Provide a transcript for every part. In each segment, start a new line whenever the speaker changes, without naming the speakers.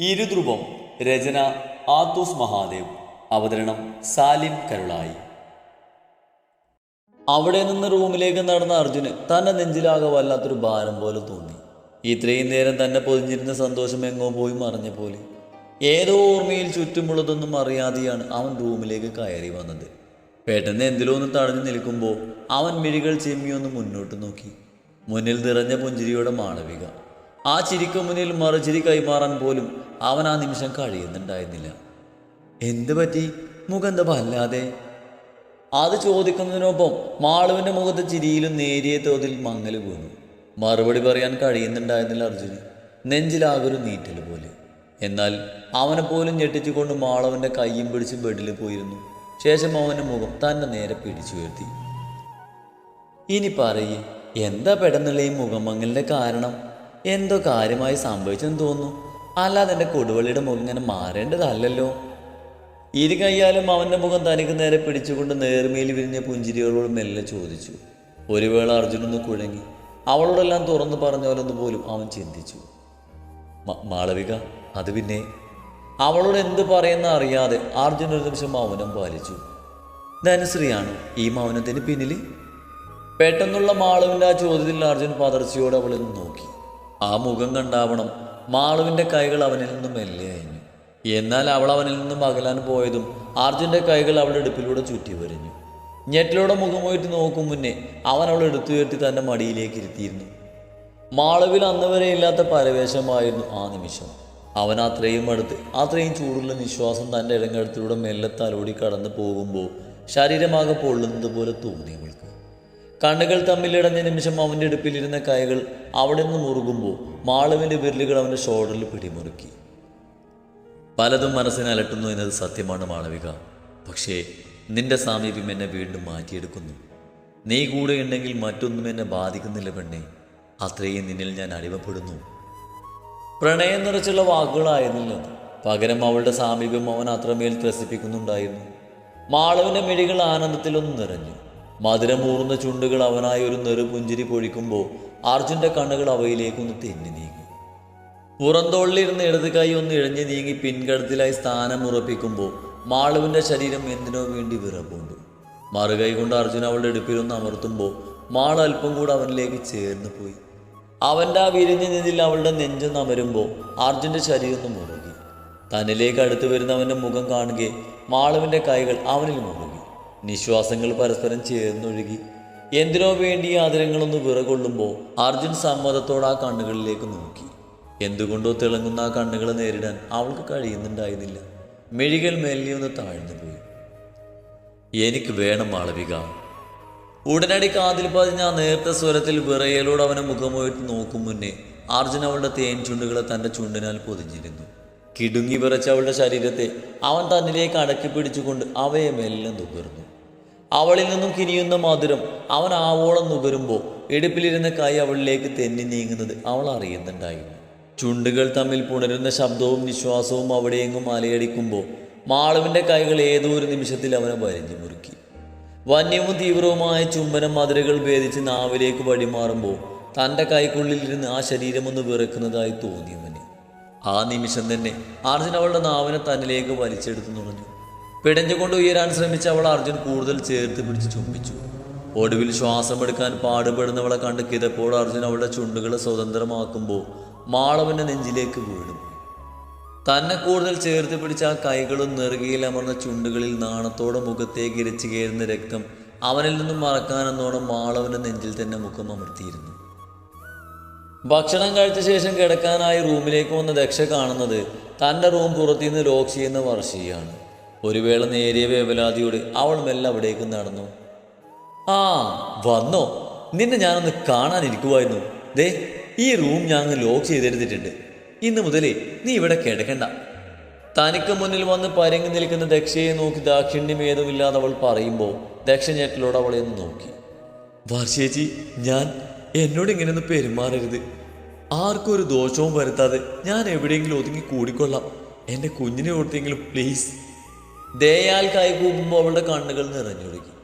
ഇരുധ്രുവം രചന ആത്തൂസ് മഹാദേവ്. അവതരണം സാലിം കരുളായി. അവിടെ നിന്ന് റൂമിലേക്ക് നടന്ന അർജുന് തന്റെ നെഞ്ചിലാകെ വല്ലാത്തൊരു ഭാരം പോലെ തോന്നി. ഇത്രയും നേരം തന്നെ പൊതിഞ്ഞിരുന്ന സന്തോഷം എങ്ങോ പോയി മറിഞ്ഞ പോലെ. ഏതോ ഓർമ്മയിൽ ചുറ്റുമുള്ളതൊന്നും അറിയാതെയാണ് അവൻ റൂമിലേക്ക് കയറി വന്നത്. പെട്ടെന്ന് എന്തിലോ ഒന്ന് തടഞ്ഞു നിൽക്കുമ്പോൾ അവൻ മിഴികൾ ചെമ്മിയൊന്ന് മുന്നോട്ട് നോക്കി. മുന്നിൽ നിറഞ്ഞ പുഞ്ചിരിയുടെ മാളവിക. ആ ചിരിക്ക് മുന്നിൽ മറുചിരി കൈമാറാൻ പോലും അവൻ ആ നിമിഷം കഴിയുന്നുണ്ടായിരുന്നില്ല. എന്ത് പറ്റി? മുഖം വല്ലാതെ? അത് ചോദിക്കുന്നതിനൊപ്പം മാളുവിന്റെ മുഖത്ത് ചിരിയിലും നേരിയ തോതിൽ മങ്ങൽ വീണു. മറുപടി പറയാൻ കഴിയുന്നുണ്ടായിരുന്നില്ല അർജുന്. നെഞ്ചിലാകൊരു നീറ്റൽ പോലെ. എന്നാൽ അവനെ പോലും ഞെട്ടിച്ചുകൊണ്ട് മാളവന്റെ കയ്യും പിടിച്ച് ബെഡിൽ പോയിരുന്നു. ശേഷം അവന്റെ മുഖം തന്നെ നേരെ പിടിച്ചുയർത്തി ഇനി പറയേ എന്താ പെട്ടെന്നുള്ള ഈ മുഖമങ്ങലിന്റെ കാരണം? എന്തോ കാര്യമായി സംഭവിച്ചെന്ന് തോന്നുന്നു. അല്ലാതെ എന്റെ കൊടുവള്ളിയുടെ മുഖം ഇങ്ങനെ മാറേണ്ടതല്ലല്ലോ. ഇരു കയ്യാലും അവന്റെ മുഖം തനിക്ക് നേരെ പിടിച്ചുകൊണ്ട് നേർമയിൽ വിരിഞ്ഞ പുഞ്ചിരികളോട് മെല്ലെ ചോദിച്ചു. ഒരു വേള അർജുനൊന്ന് കുഴങ്ങി. അവളോടെല്ലാം തുറന്നു പറഞ്ഞോലെന്ന് പോലും അവൻ ചിന്തിച്ചു. മാളവിക അത് പിന്നെ? അവളോട് എന്ത് പറയുന്ന അറിയാതെ അർജുൻ ഒരു നിമിഷം മൗനം പാലിച്ചു. ധനശ്രീയാണ് ഈ മൗനത്തിന് പിന്നിൽ പെട്ടെന്നുള്ള മാളവിന്റെ ആ ചോദ്യത്തിൽ അർജുൻ പതർച്ചയോടെ അവളിൽ നോക്കി. ആ മുഖം കണ്ടാവണം. മാളുവിന്റെ കൈകൾ അവനിൽ നിന്നും മെല്ലെ അയഞ്ഞു. എന്നാൽ അവൾ അവനിൽ നിന്നും അകലാൻ പോയതും അർജുന്റെ കൈകൾ അവളുടെ ഇടുപ്പിലൂടെ ചുറ്റി വരിഞ്ഞു. മുഖം മുഖമുയർത്തി നോക്കും മുന്നേ അവൻ അവളെ എടുത്തുയർത്തി തന്റെ മടിയിലേക്ക് ഇരുത്തിയിരുന്നു. മാളവിൽ അന്ന് വരെ ഇല്ലാത്ത പരവേശമായിരുന്നു ആ നിമിഷം. അവൻ അത്രയും അടുത്ത് അത്രയും ചൂടുള്ള നിശ്വാസം തന്റെ ഇടങ്ങടത്തിലൂടെ മെല്ലെ തലോടി കടന്നു പോകുമ്പോൾ ശരീരമാകെ പൊള്ളുന്നത് പോലെ തോന്നി അവൾക്ക്. കണ്ണുകൾ തമ്മിലിടഞ്ഞ നിമിഷം അവന്റെ ഇടുപ്പിലിരുന്ന കൈകൾ അവിടെ നിന്ന് മുറുകുമ്പോൾ മാളവിന്റെ വിരലുകൾ അവന്റെ ഷോൾഡറിൽ പിടിമുറുക്കി. പലതും മനസ്സിനെ അലട്ടുന്നു എന്നത് സത്യമാണ് മാളവിക. പക്ഷേ നിന്റെ സാമീപ്യം എന്നെ വീണ്ടും മാറ്റിയെടുക്കുന്നു. നീ കൂടെ ഉണ്ടെങ്കിൽ മറ്റൊന്നും എന്നെ ബാധിക്കുന്നില്ല പെണ്ണെ. അത്രയും നിന്നിൽ ഞാൻ അടിമപ്പെടുന്നു. പ്രണയം നിറച്ചുള്ള വാക്കുകളായിരുന്നില്ല. പകരം അവളുടെ സാമീപ്യം അവൻ അത്രമേൽ ത്രസിപ്പിക്കുന്നുണ്ടായിരുന്നു. മാളവിന്റെ മിഴികൾ ആനന്ദത്തിലൊന്നും നിറഞ്ഞു. മധുരമൂർന്ന ചുണ്ടുകൾ അവനായി ഒരു നെറുപുഞ്ചിരി പൊഴിക്കുമ്പോൾ അർജുന്റെ കണ്ണുകൾ അവയിലേക്കൊന്ന് തെന്നി നീങ്ങി. പുറന്തോളിലിരുന്ന് ഇടത് കൈ ഒന്ന് ഇഴഞ്ഞു നീങ്ങി പിൻകടത്തിലായി സ്ഥാനം ഉറപ്പിക്കുമ്പോൾ മാളുവിന്റെ ശരീരം എന്തിനോ വേണ്ടി വിറപ്പുണ്ടു മറുകൈ കൊണ്ട് അർജുൻ അവളുടെ എടുപ്പിലൊന്ന് അമർത്തുമ്പോൾ മാൾ അല്പം കൂടെ അവനിലേക്ക് ചേർന്ന് പോയി. അവന്റെ ആ വിരിഞ്ഞ നെഞ്ചിൽ അവളുടെ നെഞ്ചൊന്ന് അമരുമ്പോൾ അർജുന്റെ ശരീരം ഒന്ന് മുറുകി. തന്നിലേക്ക് അടുത്ത് വരുന്നവന്റെ മുഖം കാണുകയെ മാളുവിന്റെ കൈകൾ അവനിൽ മുറുകി. നിശ്വാസങ്ങൾ പരസ്പരം ചേർന്നൊഴുകി. എന്തിനോ വേണ്ടി ആദരങ്ങളൊന്ന് വിറകൊള്ളുമ്പോൾ അർജുൻ സമ്മതത്തോടെ ആ കണ്ണുകളിലേക്ക് നോക്കി. എന്തുകൊണ്ടോ തിളങ്ങുന്ന ആ കണ്ണുകളെ നേരിടാൻ അവൾക്ക് കഴിയുന്നുണ്ടായിരുന്നില്ല. മെഴികൾ മെല്ലിയൊന്ന് താഴ്ന്നു പോയി. എനിക്ക് വേണം മാളവിക. ഉടനടി കാതിൽ പതിഞ്ഞ ആ നേർത്ത സ്വരത്തിൽ വിറയലോട് അവനെ മുഖമുയർത്തി നോക്കും മുന്നേ അർജുൻ അവളുടെ തേൻ ചുണ്ടുകളെ തന്റെ ചുണ്ടിനാൽ പൊതിഞ്ഞിരുന്നു. കിടുങ്ങി വിറച്ച അവളുടെ ശരീരത്തെ അവൻ തന്നിലേക്ക് അടക്കി പിടിച്ചുകൊണ്ട് അവയെ മെല്ലെ നുകർന്നു അവളിൽ നിന്നും കിനിയുന്ന മധുരം അവൻ ആവോളം നുകരുമ്പോൾ ഇടുപ്പിലിരുന്ന കൈ അവളിലേക്ക് തെന്നി നീങ്ങുന്നത് അവൾ അറിയുന്നുണ്ടായിരുന്നു. ചുണ്ടുകൾ തമ്മിൽ പുണരുന്ന ശബ്ദവും നിശ്വാസവും അവിടെയെങ്ങും അലയടിക്കുമ്പോൾ മാളവിന്റെ കൈകൾ ഏതോ ഒരു നിമിഷത്തിൽ അവനെ വരിഞ്ഞു മുറുക്കി. വന്യവും തീവ്രവുമായ ചുംബനം മധുരകൾ ഭേദിച്ച് നാവിലേക്ക് വഴിമാറുമ്പോൾ തന്റെ കൈക്കുള്ളിലിരുന്ന് ആ ശരീരമൊന്ന് വിറക്കുന്നതായി തോന്നിയവന്. ആ നിമിഷം തന്നെ അർജുൻ അവളുടെ നാവിനെ തന്നിലേക്ക് വലിച്ചെടുത്തു നുറഞ്ഞു പിടഞ്ഞുകൊണ്ട് ഉയരാൻ ശ്രമിച്ച അവൾ അർജുൻ കൂടുതൽ ചേർത്ത് പിടിച്ച് ചുംബിച്ചു. ഒടുവിൽ ശ്വാസമെടുക്കാൻ പാടുപെടുന്നവളെ കണ്ട് കിതപ്പോൾ അർജുൻ അവളുടെ ചുണ്ടുകളെ സ്വതന്ത്രമാക്കുമ്പോൾ മാളവന്റെ നെഞ്ചിലേക്ക് വീണു. തന്നെ കൂടുതൽ ചേർത്ത് പിടിച്ച ആ കൈകളും നെറുകയിൽ അമർന്ന ചുണ്ടുകളിൽ നാണത്തോടെ മുഖത്തേക്ക് ഇരച്ചു കയറുന്ന രക്തം അവനിൽ നിന്നും മറക്കാനെന്നോണം മാളവന്റെ നെഞ്ചിൽ തന്നെ മുഖം അമർത്തിയിരുന്നു. ഭക്ഷണം കഴിച്ച ശേഷം കിടക്കാനായി റൂമിലേക്ക് വന്ന ദക്ഷ കാണുന്നത് തന്റെ റൂം പുറത്തുനിന്ന് ലോക്ക് ചെയ്യുന്ന വർഷിയാണ്. ഒരു വേള നേരിയ വേവലാതിയോട് അവൾ മെല്ലെ അവിടേക്ക് നടന്നു. ആ വന്നോ. നിന്നെ ഞാനൊന്ന് കാണാനിരിക്കുമായിരുന്നു ദേ ഈ റൂം ഞാൻ ലോക്ക് ചെയ്തെടുത്തിട്ടുണ്ട്. ഇന്ന് മുതലേ നീ ഇവിടെ കിടക്കണ്ട. തനിക്ക് മുന്നിൽ വന്ന് പരങ്ങി നിൽക്കുന്ന ദക്ഷയെ നോക്കി ദാക്ഷിണ്യം ഏതുമില്ലാതെ അവൾ പറയുമ്പോൾ ദക്ഷ ഞെട്ടിലോട് അവളെ ഒന്ന് നോക്കി. വർഷേച്ചി ഞാൻ എന്നോട് ഇങ്ങനെയൊന്ന് പെരുമാറരുത്. ആർക്കും ഒരു ദോഷവും വരുത്താതെ ഞാൻ എവിടെയെങ്കിലും ഒതുങ്ങി കൂടിക്കൊള്ളാം. എന്റെ കുഞ്ഞിനെ ഓർത്തെങ്കിലും പ്ലീസ് ദയാൽ കൈകൂപ്പുമ്പോൾ അവളുടെ കണ്ണുകൾ നിറഞ്ഞൊഴുകി.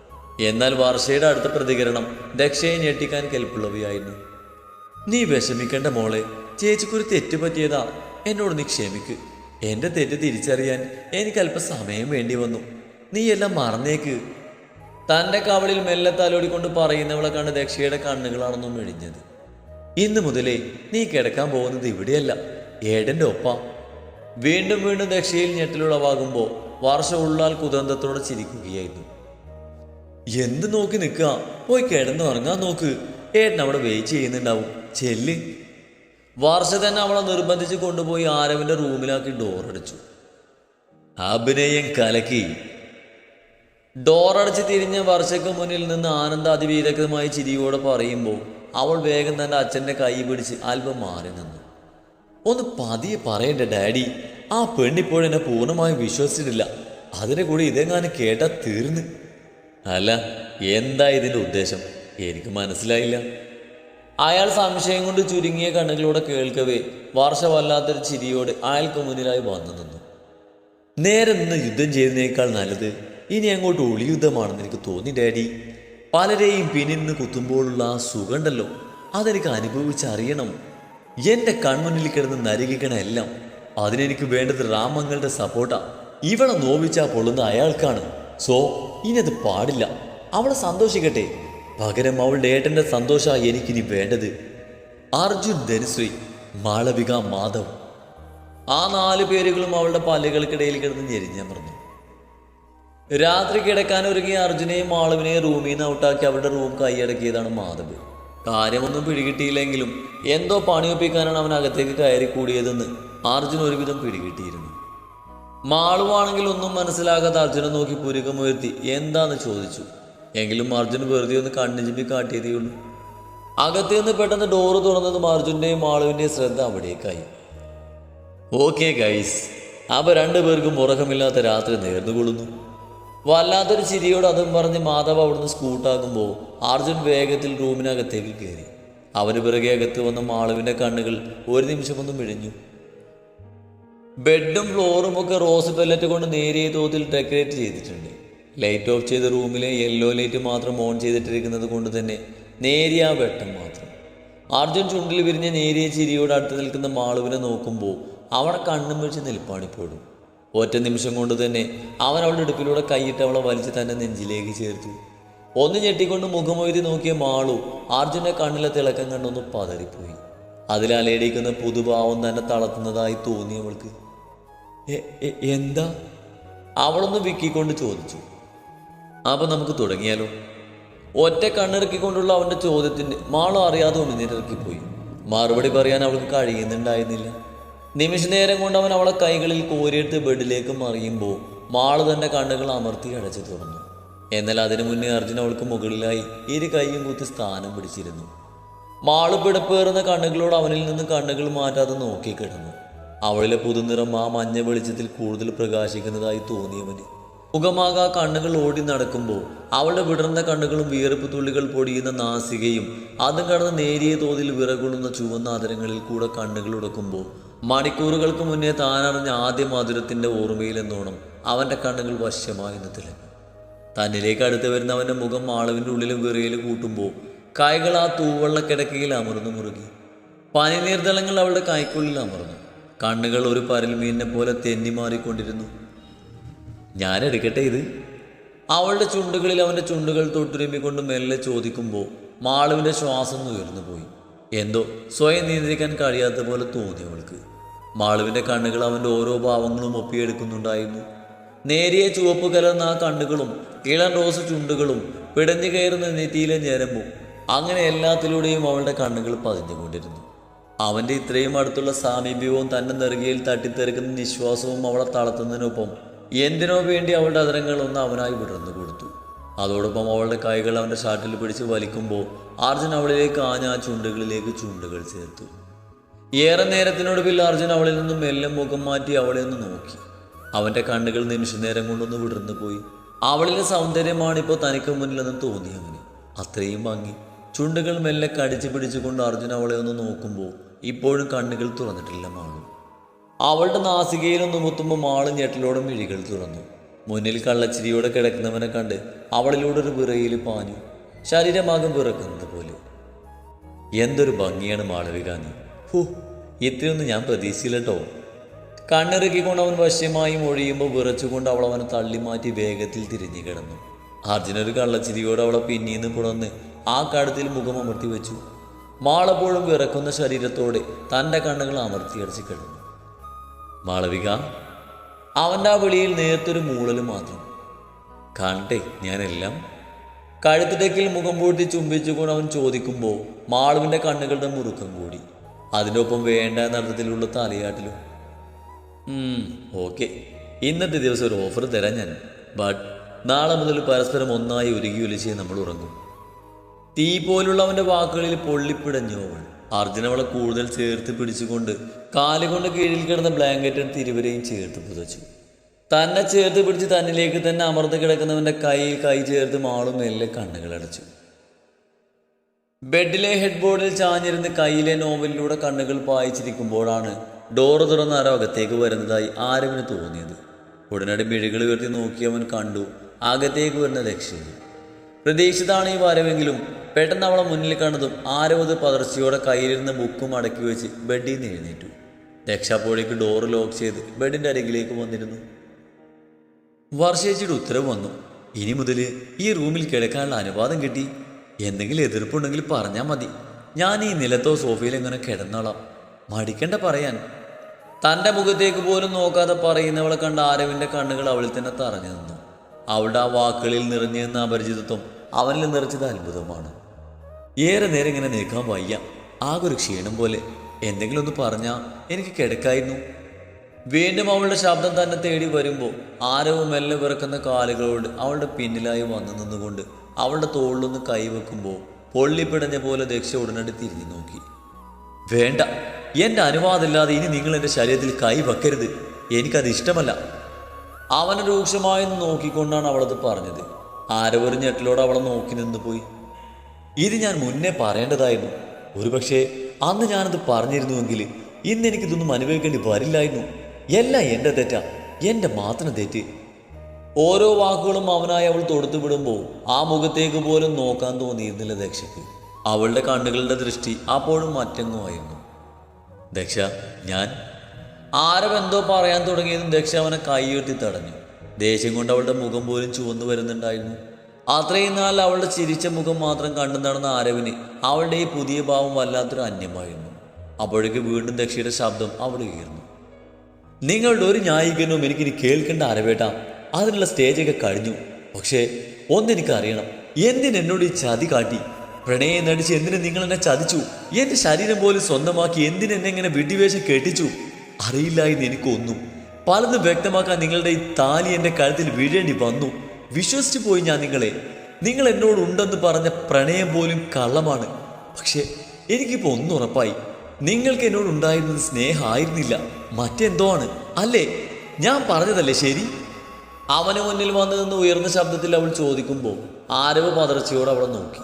എന്നാൽ വർഷയുടെ അടുത്ത പ്രതികരണം ദക്ഷയെ ഞെട്ടിക്കാൻ കെൽപ്പുള്ളവയായിരുന്നു. നീ വിഷമിക്കേണ്ട മോളെ ചേച്ചിക്കൊരു തെറ്റ് പറ്റിയതാ. എന്നോട് നീ ക്ഷമിക്ക്. എന്റെ തെറ്റ് തിരിച്ചറിയാൻ എനിക്ക് അല്പം സമയം വേണ്ടി വന്നു. നീ എല്ലാം മറന്നേക്ക്. തന്റെ കവളിൽ മെല്ലെ തലോടിക്കൊണ്ട് പറയുന്നവളെ കണ്ട് ദക്ഷയുടെ കണ്ണുകളാണെന്നും മെഴിഞ്ഞത്. ഇന്ന് മുതലേ നീ കിടക്കാൻ പോകുന്നത് ഇവിടെയല്ല ഏടന്റെ ഒപ്പ. വീണ്ടും വീണ്ടും ദക്ഷയിൽ ഞെട്ടലുളവാകുമ്പോൾ വർഷ ഉള്ളാൽ കുതന്തത്തോടെ ചിരിക്കുകയായിരുന്നു. എന്ത് നോക്കി നിൽക്കുക? പോയി കിടന്നുറങ്ങാൻ നോക്ക്. ഏട്ടൻ അവിടെ വെയിറ്റ് ചെയ്യുന്നുണ്ടാവും. ചെല്ല്. വർഷ തന്നെ അവളെ നിർബന്ധിച്ച് കൊണ്ടുപോയി ആരവിന്റെ റൂമിലാക്കി ഡോർ അടച്ചു. അഭിനയം കലക്കി. ഡോറടിച്ച് തിരിഞ്ഞ വർഷയ്ക്ക് മുന്നിൽ നിന്ന് ആനന്ദ അതിവീരകമായി ചിരിയോടെ പറയുമ്പോൾ അവൾ വേഗം തന്റെ അച്ഛന്റെ കൈ പിടിച്ച് അല്പം മാറി നിന്നു. ഒന്ന് പതിയെ പറയണ്ട ഡാഡി. ആ പെണ്ണിപ്പോഴെന്നെ പൂർണമായും വിശ്വസിച്ചിട്ടില്ല. അതിനെ കൂടി ഇതെങ്ങാനും കേട്ടാ തീർന്ന്. അല്ല എന്താ ഇതിന്റെ ഉദ്ദേശം? എനിക്ക് മനസ്സിലായില്ല. അയാൾ സംശയം കൊണ്ട് ചുരുങ്ങിയ കണ്ണുകളോടെ കേൾക്കവേ വർഷ വല്ലാത്തൊരു ചിരിയോടെ അയാൾക്ക് മുന്നിലായി വന്നു നിന്നു. നേരെ നിന്ന് യുദ്ധം ചെയ്യുന്നതിനേക്കാൾ നല്ലത് ഇനി അങ്ങോട്ട് ഒളിയുദ്ധമാണെന്ന് എനിക്ക് തോന്നി ഡാഡി. പലരെയും പിന്നിൽ നിന്ന് കുത്തുമ്പോഴുള്ള ആ സുഖമുണ്ടല്ലോ. അതെനിക്ക് അനുഭവിച്ചറിയണം. എന്റെ കൺമുന്നിൽ കിടന്ന് നരകിക്കണ എല്ലാം അതിനെനിക്ക് വേണ്ടത് രാമങ്ങളുടെ സപ്പോർട്ടാണ് ഇവളെ നോവിച്ചാ പൊള്ളുന്ന അയാൾക്കാണ്. സോ ഇനി അത് പാടില്ല. അവളെ സന്തോഷിക്കട്ടെ. പകരം അവളുടെ ഏട്ടന്റെ സന്തോഷമാണ് എനിക്കിനി വേണ്ടത്. അർജുൻ ധനുശ്രീ മാളവിക മാധവ്. ആ നാല് പേരുകളും അവളുടെ പല്ലുകൾക്കിടയിൽ കിടന്ന് ഞെരിഞ്ഞമർന്നു. രാത്രി കിടക്കാൻ ഒരുങ്ങിയ അർജുനെയും മാളവിനെയും റൂമിൽ നിന്ന് ഔട്ടാക്കി അവരുടെ റൂം കൈയടക്കിയതാണ് മാധവ്. കാര്യമൊന്നും പിടികിട്ടിയില്ലെങ്കിലും എന്തോ പണിയൊപ്പിക്കാനാണ് അവൻ അകത്തേക്ക് കയറി കൂടിയതെന്ന് അർജുൻ ഒരുവിധം പിടികിട്ടിയിരുന്നു. മാളുവാണെങ്കിൽ ഒന്നും മനസ്സിലാകാതെ അർജുനെ നോക്കി പുരുകമുയർത്തി എന്താന്ന് ചോദിച്ചു? എങ്കിലും അർജുൻ വെറുതെ ഒന്ന് കണ്ണുചിമ്പി കാട്ടിയതേ ഉള്ളൂ. അകത്തു നിന്ന് പെട്ടെന്ന് ഡോറ് തുറന്നതും അർജുന്റെയും മാളുവിന്റെയും ശ്രദ്ധ അവിടേക്കായി. ഓക്കെ ഗൈസ് അവ രണ്ടുപേർക്കും ഉറക്കമില്ലാത്ത രാത്രി നേർന്നുകൊള്ളുന്നു. വല്ലാത്തൊരു ചിരിയോട് അതും പറഞ്ഞ് മാധവ് അവിടുന്ന് സ്കൂട്ടാകുമ്പോൾ അർജുൻ വേഗത്തിൽ റൂമിനകത്തേക്ക് കയറി. അവന് പിറകെ അകത്ത് വന്ന മാളുവിന്റെ കണ്ണുകൾ ഒരു നിമിഷമൊന്നും മിഴിഞ്ഞു. ബെഡും ഫ്ലോറും ഒക്കെ റോസ് പെല്ലറ്റ് കൊണ്ട് നേരിയ തോതിൽ ഡെക്കറേറ്റ് ചെയ്തിട്ടുണ്ട്. ലൈറ്റ് ഓഫ് ചെയ്ത റൂമിലെ യെല്ലോ ലൈറ്റ് മാത്രം ഓൺ ചെയ്തിട്ടിരിക്കുന്നത് കൊണ്ട് തന്നെ നേരിയ വെട്ടം മാത്രം. അർജുൻ ചുണ്ടിൽ വിരിഞ്ഞ നേരിയ ചിരിയോട് അടുത്ത് നിൽക്കുന്ന മാളുവിനെ നോക്കുമ്പോൾ അവളെ കണ്ണും വെച്ച് നിൽപ്പാണിപ്പോഴും ഒറ്റ നിമിഷം കൊണ്ട് തന്നെ അവൻ അവളുടെ ഇടുപ്പിലൂടെ കൈയിട്ട് അവളെ വലിച്ച് തന്റെ നെഞ്ചിലേക്ക് ചേർത്തു. ഒന്ന് ഞെട്ടിക്കൊണ്ട് മുഖമൊഴുതി നോക്കിയ മാളു അർജുനെ കണ്ണിലെ തിളക്കം കണ്ടൊന്ന് പതറിപ്പോയി. അതിൽ അലയടിക്കുന്ന പുതുഭാവം തന്നെ തളർത്തുന്നതായി തോന്നി അവൾക്ക്. "എ- എ- എന്താ? അവളൊന്ന് വിക്കിക്കൊണ്ട് ചോദിച്ചു. അപ്പൊ നമുക്ക് തുടങ്ങിയാലോ? ഒറ്റ കണ്ണിറക്കിക്കൊണ്ടുള്ള അവന്റെ ചോദ്യത്തിന് മാളോ അറിയാതെ ഉമിനീരിറക്കിപ്പോയി മറുപടി പറയാൻ അവൾക്ക് കഴിയുന്നുണ്ടായിരുന്നില്ല. നിമിഷ നേരം കൊണ്ട് അവൻ അവളെ കൈകളിൽ കോരിയെടുത്ത് ബെഡിലേക്ക് മറിയുമ്പോൾ മാൾ തന്റെ കണ്ണുകൾ അമർത്തി അടച്ചു തുറന്നു. എന്നാൽ അതിനു മുന്നേ അർജുൻ അവൾക്ക് മുകളിലായി ഇരു കൈയും കുത്തി സ്ഥാനം പിടിച്ചിരുന്നു. മാൾ പിടപ്പേറുന്ന കണ്ണുകളോട് അവനിൽ നിന്ന് കണ്ണുകൾ മാറ്റാതെ നോക്കിക്കിടന്നു അവളിലെ പുതുനിറം ആ മഞ്ഞ വെളിച്ചത്തിൽ കൂടുതൽ പ്രകാശിക്കുന്നതായി തോന്നിയവന്. മുഖമാകാ കണ്ണുകൾ ഓടി നടക്കുമ്പോൾ അവളുടെ വിടർന്ന കണ്ണുകളും വിയർപ്പ് തുള്ളികൾ പൊടിയുന്ന നാസികയും അതും കടന്ന് നേരിയ തോതിൽ വിറകൊള്ളുന്ന ചുവന്ന അതരങ്ങളിൽ കൂടെ കണ്ണുകൾ ഉടക്കുമ്പോൾ മണിക്കൂറുകൾക്ക് മുന്നേ താനറിഞ്ഞ ആദ്യ മധുരത്തിന്റെ ഓർമ്മയിലെന്നോണം അവന്റെ കണ്ണുകൾ വശ്യമായി തിളങ്ങി തന്നിലേക്ക് അടുത്ത് വരുന്ന അവന്റെ മുഖം മാളവിന്റെ ഉള്ളിലും വിറയിലും കൂട്ടുമ്പോൾ കൈകൾ ആ തൂവള്ള കിടക്കയിൽ അമർന്നു മുറുകി. പനിനീർദളങ്ങൾ അവളുടെ കായ്ക്കുള്ളിൽ അമർന്നു. കണ്ണുകൾ ഒരു പരൽമീനിനെ പോലെ തെന്നി മാറിക്കൊണ്ടിരുന്നു. ഞാൻ എടുക്കട്ടെ ഇത്? അവളുടെ ചുണ്ടുകളിൽ അവന്റെ ചുണ്ടുകൾ തൊട്ടുരുമ്പിക്കൊണ്ട് മെല്ലെ ചോദിക്കുമ്പോൾ മാളുവിന്റെ ശ്വാസം ഉയർന്നു പോയി. എന്തോ സ്വയം നിയന്ത്രിക്കാൻ കഴിയാത്ത പോലെ തോന്നി അവൾക്ക്. മാളുവിന്റെ കണ്ണുകൾ അവന്റെ ഓരോ ഭാവങ്ങളും ഒപ്പിയെടുക്കുന്നുണ്ടായിരുന്നു. നേരിയ ചുവപ്പ് കലർന്ന ആ കണ്ണുകളും ഇളം റോസ് ചുണ്ടുകളും പിടഞ്ഞു കയറുന്ന നെറ്റിയിലെ ഞരമ്പും അങ്ങനെ എല്ലാത്തിലൂടെയും അവളുടെ കണ്ണുകൾ പതിഞ്ഞുകൊണ്ടിരുന്നു. അവന്റെ ഇത്രയും അടുത്തുള്ള സാമീപ്യവും തന്നെ നെറുകയിൽ തട്ടിത്തെറിക്കുന്ന നിശ്വാസവും അവളെ തളർത്തുന്നതിനൊപ്പം എന്തിനോ വേണ്ടി അവളുടെ അതരങ്ങൾ ഒന്ന് അവനായി വിടർന്നു കൊടുത്തു. അതോടൊപ്പം അവളുടെ കൈകൾ അവന്റെ ഷാട്ടിൽ പിടിച്ച് വലിക്കുമ്പോൾ അർജുൻ അവളിലേക്ക് ആഞ്ഞ ആ ചുണ്ടുകളിലേക്ക് ചുണ്ടുകൾ ചേർത്തു. ഏറെ നേരത്തിനൊടുവിൽ അർജുൻ അവളിൽ നിന്നും മെല്ലെ മുഖം മാറ്റി അവളെ ഒന്ന് നോക്കി. അവന്റെ കണ്ണുകൾ നിമിഷ നേരം കൊണ്ടൊന്ന് വിടർന്നു പോയി അവളിലെ സൗന്ദര്യമാണ് ഇപ്പോൾ തനിക്ക് മുന്നിലെന്ന് തോന്നി അവന് അത്രയും ഭംഗി. ചുണ്ടുകൾ മെല്ലെ കടിച്ചു പിടിച്ചുകൊണ്ട് അർജുൻ അവളെ ഒന്ന് നോക്കുമ്പോൾ ഇപ്പോഴും കണ്ണുകൾ തുറന്നിട്ടില്ല മാളു. അവളുടെ നാസികയിലൊന്ന് മുത്തുമ്പോൾ മാൾ ഞെട്ടലോടെ മിഴികൾ തുറന്നു. മുന്നിൽ കള്ളച്ചിരിയോടെ കിടക്കുന്നവനെ കണ്ട് അവളിലൂടെ ഒരു വിറയിൽ പാഞ്ഞു. ശരീരമാകും വിറക്കുന്നത് പോലെ. എന്തൊരു ഭംഗിയാണ് മാളവിക നീ ഹോ ഇത്രയൊന്നും ഞാൻ പ്രതീക്ഷിച്ചില്ല കേട്ടോ കണ്ണിറുക്കിക്കൊണ്ട് അവൻ വശ്യമായി ഒഴിയുമ്പോൾ വിറച്ചുകൊണ്ട് അവൾ അവനെ തള്ളി മാറ്റി വേഗത്തിൽ തിരിഞ്ഞു കിടന്നു. അർജുനൊരു കള്ളച്ചിരിയോടെ അവളെ പിന്നീന്ന് പുറന്ന് ആ കഴുത്തിൽ മുഖം അമർത്തി വെച്ചു. മാളപ്പോഴും വിറക്കുന്ന ശരീരത്തോടെ തന്റെ കണ്ണുകൾ അമർത്തിയടച്ച് കിടന്നു മാളവിക അവന്റെ ആ വിളിയിൽ നേരത്തൊരു മൂളൽ മാത്രം. കണ്ടെ ഞാനെല്ലാം. കഴുത്തിടക്കിൽ മുഖം പൂഴ്ത്തി ചുംബിച്ചുകൊണ്ട് അവൻ ചോദിക്കുമ്പോൾ മാളുവിന്റെ കണ്ണുകളുടെ മുറുക്കം കൂടി. അതിനൊപ്പം വേണ്ട എന്ന തലയാട്ടിലും. ഓക്കെ. ഇന്നത്തെ ദിവസം ഒരു ഓഫർ തരാം ഞാൻ. ബട്ട് നാളെ മുതൽ പരസ്പരം ഒന്നായി ഒരുകി ഒലിച്ച് നമ്മൾ ഉറങ്ങും. തീ പോലുള്ളവന്റെ വാക്കുകളിൽ പൊള്ളിപ്പിടഞ്ഞു അവൾ. കൂടുതൽ ചേർത്ത് പിടിച്ചുകൊണ്ട് കാലുകൊണ്ട് കീഴിൽ കിടന്ന ബ്ലാങ്കറ്റും തിരുവരെയും ചേർത്ത് പുതച്ചു. തന്നെ ചേർത്ത് പിടിച്ച് തന്നിലേക്ക് തന്നെ അമർന്ന് കിടക്കുന്നവന്റെ കൈ കൈ ചേർത്ത് മാളും മെല്ലെ കണ്ണുകളടച്ചു ബെഡിലെ ഹെഡ് ബോർഡിൽ ചാഞ്ഞിരുന്ന് കയ്യിലെ നോവലിലൂടെ കണ്ണുകൾ പായിച്ചിരിക്കുമ്പോഴാണ് ഡോറ് തുറന്ന് ആരോ അകത്തേക്ക് വരുന്നതായി ആരവിന് തോന്നിയത്. ഉടനടി മിഴികൾ ഉയർത്തി നോക്കിയവൻ കണ്ടു അകത്തേക്ക് വരുന്ന ലക്ഷ്യം പ്രതീക്ഷിതാണ് ഈ വരവെങ്കിലും പെട്ടെന്ന് അവളെ മുന്നിൽ കണ്ടതും ആരവത് പകർച്ചയോടെ കയ്യിലിരുന്ന ബുക്കും അടക്കി വെച്ച് ബെഡിൽ നിന്ന് എഴുന്നേറ്റു. രക്ഷാപ്പോഴേക്ക് ഡോറ് ലോക്ക് ചെയ്ത് ബെഡിന്റെ അരികിലേക്ക് വന്നിരുന്നു. വർഷേച്ചിയുടെ ഉത്തരവ് വന്നു. ഇനി മുതൽ ഈ റൂമിൽ കിടക്കാനുള്ള അനുവാദം കിട്ടി. എന്തെങ്കിലും എതിർപ്പുണ്ടെങ്കിൽ പറഞ്ഞാൽ മതി. ഞാൻ ഈ നിലത്തോ സോഫയിൽ എങ്ങനെ കിടന്നോളാം? മടിക്കണ്ട പറയാൻ. തന്റെ മുഖത്തേക്ക് പോലും നോക്കാതെ പറയുന്നവളെ കണ്ട ആരവിന്റെ കണ്ണുകൾ അവളിൽ തന്നെ തറഞ്ഞു നിന്നു. അവളുടെ ആ വാക്കുകളിൽ നിറഞ്ഞു നിന്ന അപരിചിതത്വം അവനിൽ നിറച്ചത് അത്ഭുതമാണ്. ഏറെ നേരം ഇങ്ങനെ നിൽക്കാൻ വയ്യ. ആകെ ഒരു ക്ഷീണം പോലെ. എന്തെങ്കിലും ഒന്ന് പറഞ്ഞാൽ എനിക്ക് കിടക്കായിരുന്നു. വീണ്ടും അവളുടെ ശബ്ദം തന്നെ തേടി വരുമ്പോൾ ആരവും മെല്ലെ വിറക്കുന്ന കാലുകളോട് അവളുടെ പിന്നിലായി വന്നു നിന്നുകൊണ്ട് അവളുടെ തോളിലൊന്ന് കൈവെക്കുമ്പോൾ പൊള്ളിപ്പിടഞ്ഞ പോലെ ദക്ഷ ഉടനടി തിരിഞ്ഞു നോക്കി. വേണ്ട. എന്റെ അനുവാദമില്ലാതെ ഇനി നിങ്ങൾ എന്റെ ശരീരത്തിൽ കൈ വെക്കരുത്. എനിക്കത് ഇഷ്ടമല്ല. അവനെ രൂക്ഷമായി നോക്കിക്കൊണ്ടാണ് അവളത് പറഞ്ഞത്. ആരവൊരു ഞെട്ടിലോട് അവളെ നോക്കി നിന്ന് പോയി. ഇത് ഞാൻ മുന്നേ പറയേണ്ടതായിരുന്നു. ഒരുപക്ഷെ അന്ന് ഞാനത് പറഞ്ഞിരുന്നുവെങ്കിൽ ഇന്ന് എനിക്കിതൊന്നും അനുഭവിക്കേണ്ടി വരില്ലായിരുന്നു. എല്ലാം എന്റെ തെറ്റാ. എന്റെ മാത്രം തെറ്റ്. ഓരോ വാക്കുകളും അവനായി അവൾ തൊടുത്തു വിടുമ്പോൾ ആ മുഖത്തേക്ക് പോലും നോക്കാൻ തോന്നിയിരുന്നില്ല ദക്ഷയ്ക്ക്. അവളുടെ കണ്ണുകളുടെ ദൃഷ്ടി അപ്പോഴും മറ്റെങ്ങുമായിരുന്നു. ദക്ഷ ഞാൻ? ആരവെന്തോ പറയാൻ തുടങ്ങിയതും ദക്ഷ അവനെ കൈയൊട്ടി തടഞ്ഞു. ദേഷ്യം കൊണ്ട് അവളുടെ മുഖം പോലും ചുവന്നു വരുന്നുണ്ടായിരുന്നു. അത്രയും നാൾ അവളുടെ ചിരിച്ച മുഖം മാത്രം കണ്ടു നടന്ന ആരവിന്. അവളുടെ ഈ പുതിയ ഭാവം വല്ലാത്തൊരു അന്യമായിരുന്നു. അപ്പോഴേക്ക് വീണ്ടും ദക്ഷയുടെ ശബ്ദം അവിടെ ഉയർന്നു. നിങ്ങളുടെ ഒരു ന്യായീകരണവും എനിക്കിനി കേൾക്കേണ്ട ആരവേട്ട. അതിനുള്ള സ്റ്റേജൊക്കെ കഴിഞ്ഞു. പക്ഷേ ഒന്നെനിക്ക് അറിയണം എന്തിന് എന്നോട് ഈ ചതി കാട്ടി? പ്രണയം നടിച്ച് എന്തിനു നിങ്ങൾ എന്നെ ചതിച്ചു? എന്റെ ശരീരം പോലും സ്വന്തമാക്കി എന്തിന് എന്നെ ഇങ്ങനെ വിഡിവേഷം കെട്ടിച്ചു? അറിയില്ല എന്ന് എനിക്കൊന്നും. പലതും വ്യക്തമാക്കാൻ നിങ്ങളുടെ ഈ താലി എന്റെ കഴുത്തിൽ വീഴേണ്ടി വന്നു. വിശ്വസിച്ചു പോയി ഞാൻ നിങ്ങളെ. നിങ്ങൾ എന്നോട് ഉണ്ടെന്ന് പറഞ്ഞ പ്രണയം പോലും കള്ളമാണ്. പക്ഷേ എനിക്കിപ്പോൾ ഒന്നും ഉറപ്പായി. നിങ്ങൾക്ക് എന്നോട് ഉണ്ടായിരുന്നത് സ്നേഹമായിരുന്നില്ല. മറ്റെന്തോ ആണ്. അല്ലേ? ഞാൻ പറഞ്ഞതല്ലേ ശരി? അവന് മുന്നിൽ വന്നു നിന്ന് ഉയർന്ന ശബ്ദത്തിൽ അവൾ ചോദിക്കുമ്പോൾ ആരവ് പതർച്ചയോട് അവളെ നോക്കി.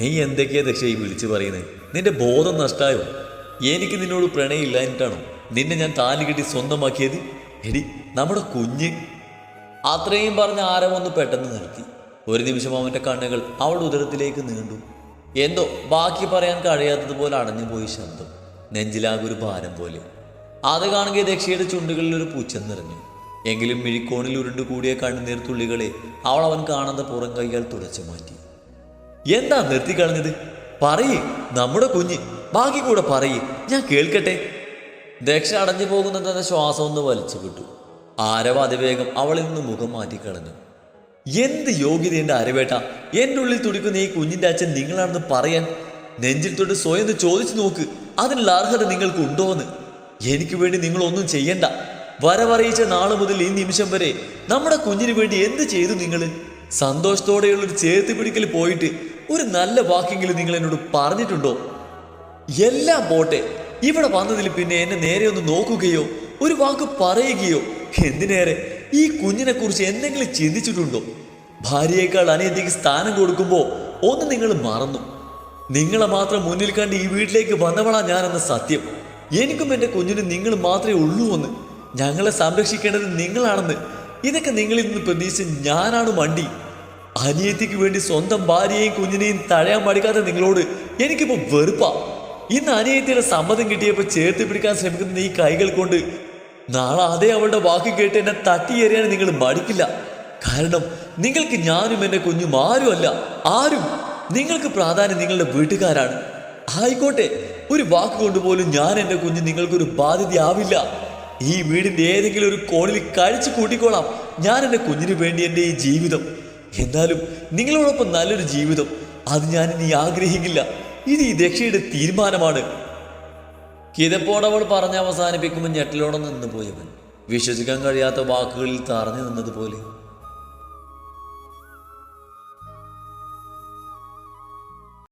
നീ എന്തൊക്കെയാ ദക്ഷ ഈ വിളിച്ചു പറയുന്നത് നിന്റെ ബോധം നഷ്ടായോ? എനിക്ക് നിന്നോട് പ്രണയം ഇല്ലാഞ്ഞിട്ടാണോ നിന്നെ ഞാൻ താലി കെട്ടി സ്വന്തമാക്കിയത്? എടി നമ്മുടെ കുഞ്ഞ് അത്രയും പറഞ്ഞ ഒന്ന് പെട്ടെന്ന് നിർത്തി. ഒരു നിമിഷം അവന്റെ കണ്ണുകൾ അവളുടെ ഉദരത്തിലേക്ക് നീണ്ടു. എന്തോ ബാക്കി പറയാൻ കഴിയാത്തതുപോലെ അടഞ്ഞുപോയി ശബ്ദം. നെഞ്ചിലാകെ ഒരു ഭാരം പോലെ. അത് കാണുക ദക്ഷയുടെ ചുണ്ടുകളിൽ ഒരു പൂച്ച നിറഞ്ഞു. എങ്കിലും മിഴിക്കോണിൽ ഉരുണ്ടുകൂടിയ കണ്ണുനീർ തുള്ളികളെ അവൾ അവൻ കാണുന്ന പുറം കൈകൾ തുടച്ചു മാറ്റി. എന്താ നിർത്തിക്കളഞ്ഞത് പറയേ. നമ്മുടെ കുഞ്ഞ്. ബാക്കി കൂടെ പറയേ. ഞാൻ കേൾക്കട്ടെ. ദക്ഷ അടഞ്ഞു പോകുന്ന തന്നെ ശ്വാസം ഒന്ന് വലിച്ചു വിട്ടു. ആരവ അതിവേഗം അവളിൽ നിന്ന് മുഖം മാറ്റിക്കളഞ്ഞു. എന്ത് യോഗ്യത എന്റെ അരവേട്ട? എന്റെ ഉള്ളിൽ തുടിക്കുന്ന ഈ കുഞ്ഞിന്റെ അച്ഛൻ നിങ്ങളാണെന്ന് പറയാൻ നെഞ്ചിൽ തൊട്ട് സ്വയം ചോദിച്ചു നോക്ക്. അതിനുള്ള അർഹത നിങ്ങൾക്ക് ഉണ്ടോന്ന്? എനിക്ക് വേണ്ടി നിങ്ങൾ ഒന്നും ചെയ്യണ്ട. വരവറിയിച്ച നാളെ മുതൽ ഈ നിമിഷം വരെ നമ്മുടെ കുഞ്ഞിന് വേണ്ടി എന്ത് ചെയ്തു നിങ്ങൾ സന്തോഷത്തോടെയുള്ള ഒരു ചേർത്ത് പിടിക്കൽ പോയിട്ട് ഒരു നല്ല വാക്കെങ്കിലും നിങ്ങൾ എന്നോട് പറഞ്ഞിട്ടുണ്ടോ? എല്ലാം പോട്ടെ. ഇവിടെ വന്നതിൽ പിന്നെ എന്നെ നേരെ ഒന്ന് നോക്കുകയോ ഒരു വാക്ക് പറയുകയോ എന്തിനേറെ? ഈ കുഞ്ഞിനെ കുറിച്ച് എന്തെങ്കിലും ചിന്തിച്ചിട്ടുണ്ടോ? ഭാര്യയേക്കാൾ അനിയത്തിക്ക് സ്ഥാനം കൊടുക്കുമ്പോൾ ഒന്ന് നിങ്ങൾ മറന്നു. നിങ്ങളെ മാത്രം മുന്നിൽ കണ്ട് ഈ വീട്ടിലേക്ക് വന്നവളാ ഞാനെന്ന സത്യം. എനിക്കും എന്റെ കുഞ്ഞിനും നിങ്ങൾ മാത്രമേ ഉള്ളൂ എന്ന്. ഞങ്ങളെ സംരക്ഷിക്കേണ്ടത് നിങ്ങളാണെന്ന്. ഇതൊക്കെ നിങ്ങളിൽ നിന്ന് പ്രതീക്ഷിച്ച് ഞാനാണ് മണ്ടി. അനിയത്തിക്ക് വേണ്ടി സ്വന്തം ഭാര്യയെയും കുഞ്ഞിനെയും തഴയാൻ പഠിക്കാത്ത നിങ്ങളോട് എനിക്കിപ്പോ വെറുപ്പാ. ഇന്ന് അനിയത്തിയുടെ സമ്മതം കിട്ടിയപ്പോൾ ചേർത്ത് പിടിക്കാൻ ശ്രമിക്കുന്ന ഈ കൈകൾ കൊണ്ട് നാളെ അതേ അവളുടെ വാക്ക് കേട്ട് എന്നെ തട്ടിയേറിയാൻ നിങ്ങൾ മടിക്കില്ല. കാരണം നിങ്ങൾക്ക് ഞാനും എന്റെ കുഞ്ഞും ആരുമല്ല ആരും നിങ്ങൾക്ക് പ്രാധാന്യം നിങ്ങളുടെ വീട്ടുകാരാണ്. ആയിക്കോട്ടെ ഒരു വാക്ക് കൊണ്ടുപോലും ഞാൻ എന്റെ കുഞ്ഞ് നിങ്ങൾക്കൊരു ബാധ്യതയാവില്ല. ഈ വീടിന്റെ ഏതെങ്കിലും ഒരു കോണിൽ കഴിച്ചു കൂട്ടിക്കോളാം ഞാൻ എന്റെ കുഞ്ഞിന് വേണ്ടി എന്റെ ഈ ജീവിതം. എന്നാലും നിങ്ങളോടൊപ്പം നല്ലൊരു ജീവിതം. അത് ഞാൻ ഇനി ആഗ്രഹിക്കില്ല. ഇത് ഈ ദക്ഷയുടെ തീരുമാനമാണ്. കിതപ്പോടവൾ പറഞ്ഞ് അവസാനിപ്പിക്കുമ്പോൾ ഞെട്ടിലോടെ നിന്ന് പോയവൻ വിശ്വസിക്കാൻ കഴിയാത്ത വാക്കുകളിൽ തറഞ്ഞു നിന്നതുപോലെ.